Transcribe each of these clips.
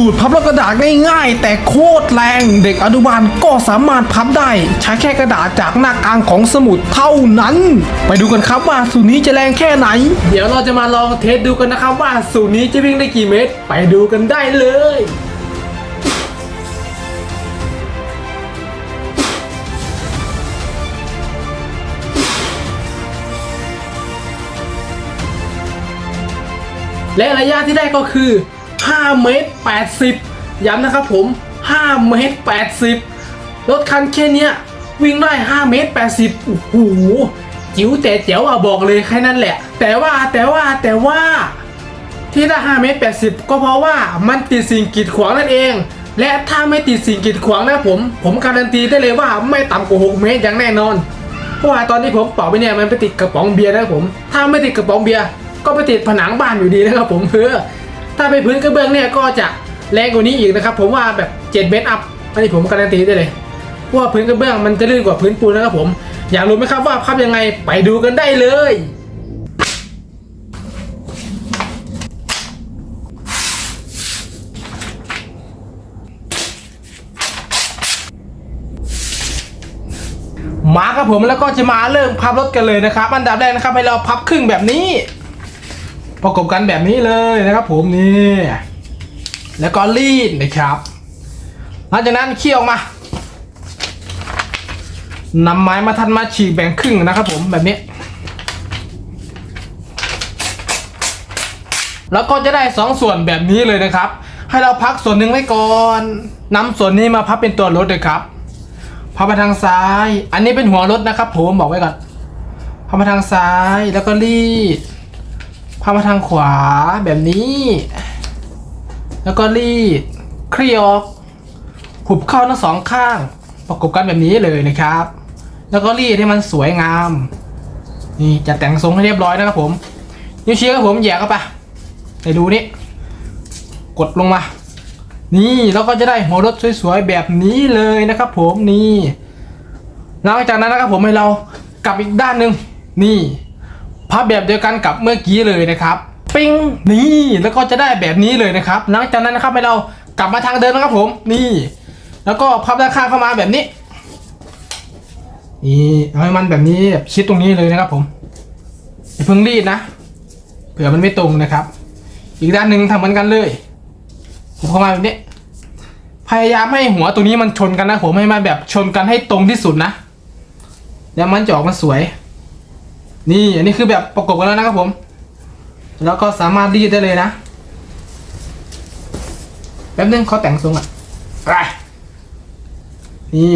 สูตรพับกระดาษง่ายๆ แต่โคตรแรงเด็กอนุบาลก็สามารถพับได้ ใช้แค่กระดาษจากหน้ากลางของสมุดเท่านั้น ไปดูกันครับว่าสูตรนี้จะแรงแค่ไหน เดี๋ยวเราจะมาลองเทสดูกันนะครับว่าสูตรนี้จะวิ่งได้กี่เมตร ไปดูกันได้เลยและระยะที่ได้ก็คือ 5เมตร80 ย้ำนะครับผม5เมตร80 รถคันแค่นี้วิ่งได้5เมตร80 โอ้โห จิ๋วแต่เจ๋วอะบอกเลยแค่นั้นแหละ แต่ว่าแต่ว่าแต่ว่า ที่ได้5เมตร80 ก็เพราะว่ามันติดสิ่งกีดขวางนั่นเอง และถ้าไม่ติดสิ่งกีดขวางนะผม ผมการันตีได้เลยว่าไม่ต่ำกว่า6เมตรอย่างแน่นอน เพราะว่าตอนที่ผมเป่าไปเนี่ยมันไปติดกระป๋องเบียร์นะผม ถ้าไม่ติดกระป๋องเบียร์ก็ไปติดผนังบ้านอยู่ดีนะครับผมเพื่อ ถ้าไปพื้นกระเบื้องเนี่ยก็จะแรงกว่านี้อีกนะครับ ผมว่าแบบ7เมตรอัพอันนี้ผมการันตีได้เลยว่าพื้นกระเบื้องมันจะลื่นกว่าพื้นปูนนะครับผม อยากรู้ไหมครับว่าพับยังไงไปดูกันได้เลยมาครับผมแล้วก็จะมาเริ่มพับรถกันเลยนะครับ อันดับแรกนะครับให้เราพับครึ่งแบบนี้ ประกบกันแบบนี้เลยนะครับผมนี่แล้วก็รีดนะครับหลังจากนั้นเคี่ยวมานำไม้มาทันมาฉีกแบ่งครึ่งนะครับผมแบบนี้แล้วก็จะได้สองส่วนแบบนี้เลยนะครับ ให้เราพักส่วนหนึ่งไว้ก่อนนำส่วนนี้มาพับเป็นตัวรถเลยครับพับมาทางซ้าย อันนี้เป็นหัวรถนะครับผมบอกไว้ก่อนพับมาทางซ้ายแล้วก็รีด พับมาทางขวาแบบนี้ แล้วก็รีดเคลียร์ออกหุบเข้าทั้งสองข้าง ประกบกันแบบนี้เลยนะครับ แล้วก็รีดให้มันสวยงาม นี่จะแต่งทรงให้เรียบร้อยนะครับผม นิ้วชี้ครับผมแหย่เข้าไปในรูนี้กดลงมา นี่แล้วก็จะได้หัวรถสวยๆแบบนี้เลยนะครับ ผมนี่หลังจากนั้นนะครับผมให้เรากลับอีกด้านหนึ่งนี่ พับแบบเดียวกันกับเมื่อกี้เลยนะครับปิ้งนี่แล้วก็จะได้แบบนี้เลยนะครับ หลังจากนั้นนะครับให้เรากลับมาทางเดิมนะครับผมนี่ แล้วก็พับด้านข้างเข้ามาแบบนี้นี่เอาให้มันแบบนี้แบบชิดตรงนี้เลยนะครับผมอย่าเพิ่งรีดนะเผื่อมันไม่ตรงนะครับ อีกด้านหนึ่งทำเหมือนกันเลยผมเข้ามาแบบนี้พยายามให้หัวตัวนี้มันชนกันนะผมให้มันแบบชนกันให้ตรงที่สุดนะแล้วมันจะออกมาสวย นี่อันนี้คือแบบประกบกันแล้วนะครับผม แล้วก็สามารถรีดได้เลยนะแป๊บนึงเขาแต่งทรงอะไปนี่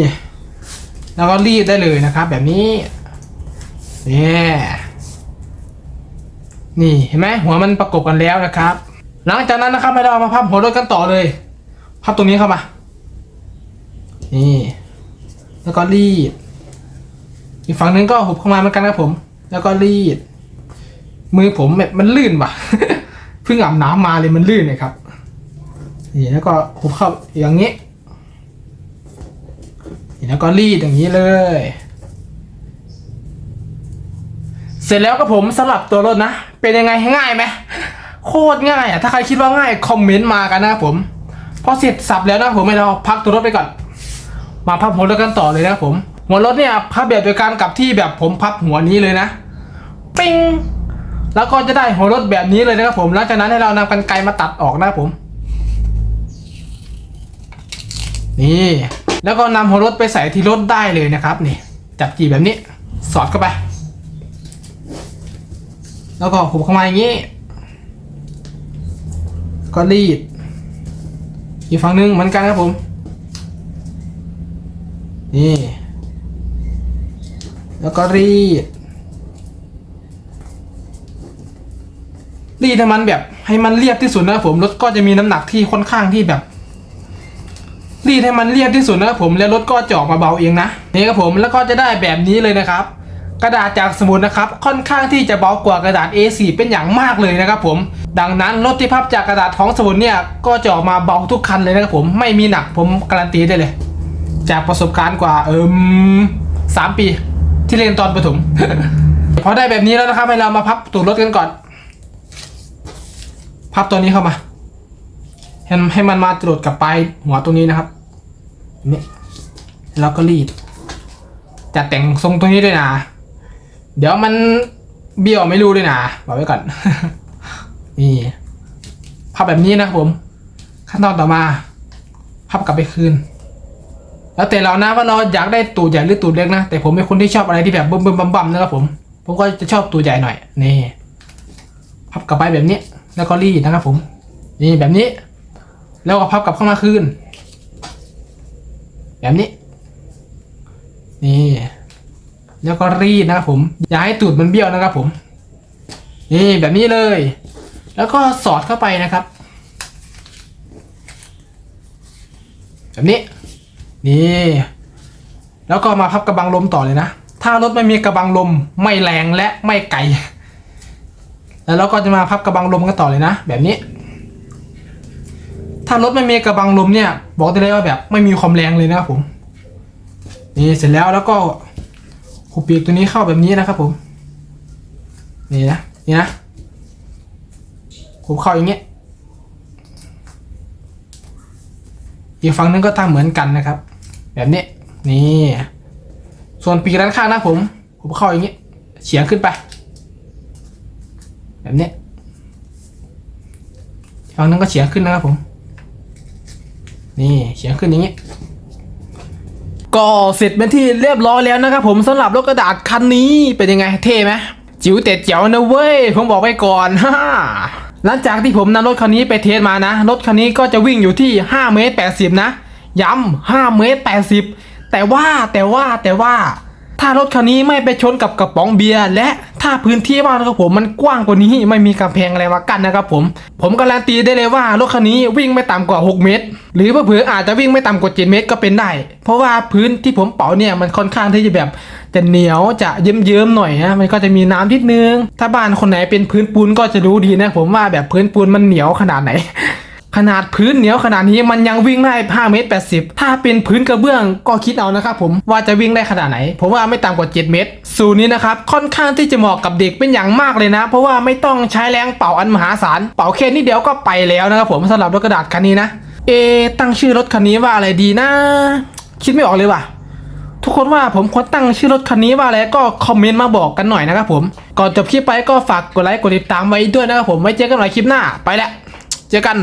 แล้วก็รีดได้เลยนะครับ แบบนี้นี่นี่เห็นไหมหัวมันประกบกันแล้วนะครับ หลังจากนั้นนะครับให้เรามาพับหัวรถกันต่อเลยพับตรงนี้เข้ามา นี่ แล้วก็รีดอีกฝั่งหนึงก็หุบเข้ามาเหมือนกันครับผม แล้วก็รีด มือผมแบบมันลื่นว่ะเพิ่งอาบน้ำมาเลยมันลื่นเลยครับนี่แล้วก็หุบเข้าอย่างนี้นี่แล้วก็รีดอย่างนี้เลย เสร็จแล้วก็ผมสลับตัวรถนะ เป็นยังไงง่ายไหมโคตรง่ายอะถ้าใครคิดว่าง่ายคอมเมนต์มากันนะครับผมพอเสร็จสับแล้วนะผมให้เราพักตัวรถไปก่อน มาพับหัวรถกันต่อเลยนะครับผม หัวรถเนี่ยพับแบบเดียวกันกับที่แบบผมพับหัวนี้เลยนะ ปิ้งแล้วก็จะได้หัวรถแบบนี้เลยนะครับผมหลังจากนั้นให้เรานำกันไกรมาตัดออกนะครับผม นี่ แล้วก็นำหัวรถไปใส่ที่รถได้เลยนะครับนี่จับจีบแบบนี้ สอดเข้าไป แล้วก็หุบเข้ามาอย่างนี้ ก็รีด อีกฝั่งหนึ่งเหมือนกันครับผม นี่ แล้วก็รีด รีดให้มันแบบให้มันเรียบที่สุดนะครับผมรถก็จะมีน้ำหนักที่ค่อนข้างที่แบบรีดให้มันเรียบที่สุดนะครับผมแล้วรถก็จะออกมาเบาเองนะนี่ครับผมแล้วก็จะได้แบบนี้เลยนะครับ กระดาษจากสมุดนะครับค่อนข้างที่จะเบากว่ากระดาษ A4 เป็นอย่างมากเลยนะครับผมดังนั้นรถที่พับจากกระดาษของสมุดเนี่ยก็จะออกมาเบาทุกคันเลยนะครับผมไม่มีหนักผมการันตีได้เลย จากประสบการณ์กว่าเอิมสามปีที่เรียนตอนประถมพอได้แบบนี้แล้วนะครับให้เรามาพับตูดรถกันก่อน พับตัวนี้เข้ามาให้มันให้มันมาตรวจกับปลายหัวตรงนี้นะครับนี่แล้วก็รีดจัดแต่งทรงตรงนี้ด้วยนะ เดี๋ยวมันเบี้ยวไม่รู้ด้วยนะบอกไว้ก่อน นี่พับแบบนี้นะครับผม ขั้นตอนต่อมาพับกลับไปคืน แล้วแต่เรานะว่าเราอยากได้ตูดใหญ่หรือตูดเล็กนะ แต่ผมเป็นคนที่ชอบอะไรที่แบบบึ้มบึ้มบัมบัมนะครับผม ผมก็จะชอบตัวใหญ่หน่อย นี่ พับกลับไปแบบนี้ แล้วก็รีดนะครับผม นี่แบบนี้ แล้วก็พับกลับเข้ามาคืน แบบนี้ นี่ แล้วก็รีดนะครับผมอย่าให้ตูดมันเบี้ยวนะครับผม นี่แบบนี้เลย แล้วก็สอดเข้าไปนะครับ แบบนี้ นี่ แล้วก็มาพับกระบังลมต่อเลยนะ ถ้ารถไม่มีกระบังลมไม่แรงและไม่ไกล แล้วเราก็จะมาพับกระบังลมกันต่อเลยนะ แบบนี้ ถ้ารถไม่มีกระบังลมเนี่ย บอกได้เลยว่าแบบไม่มีความแรงเลยนะครับผม นี่เสร็จแล้วแล้วก็หูปีกตัวนี้เข้าแบบนี้นะครับผม นี่นะ นี่นะผมเข้าอย่างเงี้ย อีกฝั่งนึงก็ทำเหมือนกันนะครับ แบบนี้ นี่ ส่วนปีกด้านข้างนะผม ผมเข้าอย่างเงี้ยเฉียงขึ้นไป แบบนี้อีกฝั่งนึงก็เฉียงขึ้นนะครับผม นี่เฉียงขึ้นอย่างเงี้ยก็เสร็จเป็นที่เรียบร้อยแล้วนะครับผมสำหรับรถกระดาษคันนี้เป็นยังไงเท่ไหมจิ๋วแต่เจ๋วนะเว้ย ผมบอกไว้ก่อนฮ่าหลังจากที่ผมนำรถคันนี้ไปเทสมานะ รถคันนี้ก็จะวิ่งอยู่ที่5เมตร80 นะ ย้ำ5เมตร80 แต่ว่าแต่ว่าแต่ว่า ถ้ารถคันนี้ไม่ไปชนกับกระป๋องเบียร์และ ถ้าพื้นที่บ้านนะครับผมมันกว้างกว่านี้ไม่มีกำแพงอะไรมากั้นนะครับผม ผมการันตีได้เลยว่ารถคันนี้วิ่งไม่ต่ำกว่า 6 เมตร หรือเผื่ออาจจะวิ่งไม่ต่ำกว่า 7 เมตรก็เป็นได้ เพราะว่าพื้นที่ผมเป่าเนี่ยมันค่อนข้างที่จะแบบจะเหนียวจะเยิ้มๆหน่อยนะมันก็จะมีน้ำนิดนึง ถ้าบ้านคนไหนเป็นพื้นปูนก็จะรู้ดีนะผมว่าแบบพื้นปูนมันเหนียวขนาดไหนขนาดพื้นเหนียวขนาดนี้มันยังวิ่งได้5เมตร80 ถ้าเป็นพื้นกระเบื้องก็คิดเอานะครับผมว่าจะวิ่งได้ขนาดไหน ผมว่าไม่ต่ำกว่า 7 เมตร สูตรนี้นะครับค่อนข้างที่จะเหมาะกับเด็กเป็นอย่างมากเลยนะ เพราะว่าไม่ต้องใช้แรงเป่าอันมหาศาลเป่าแค่นิดเดียวก็ไปแล้วนะครับผมสำหรับรถกระดาษคันนี้นะ เอ ตั้งชื่อรถคันนี้ว่าอะไรดีนะ คิดไม่ออกเลยว่ะทุกคนว่าผมควรตั้งชื่อรถคันนี้ว่าอะไรก็คอมเมนต์มาบอกกันหน่อยนะครับผม ก่อนจบคลิปไปก็ฝากกดไลค์กดติดตามไว้ด้วยนะครับผมไว้เจอกันใหม่คลิปหน้าไปแล้วเจอกัน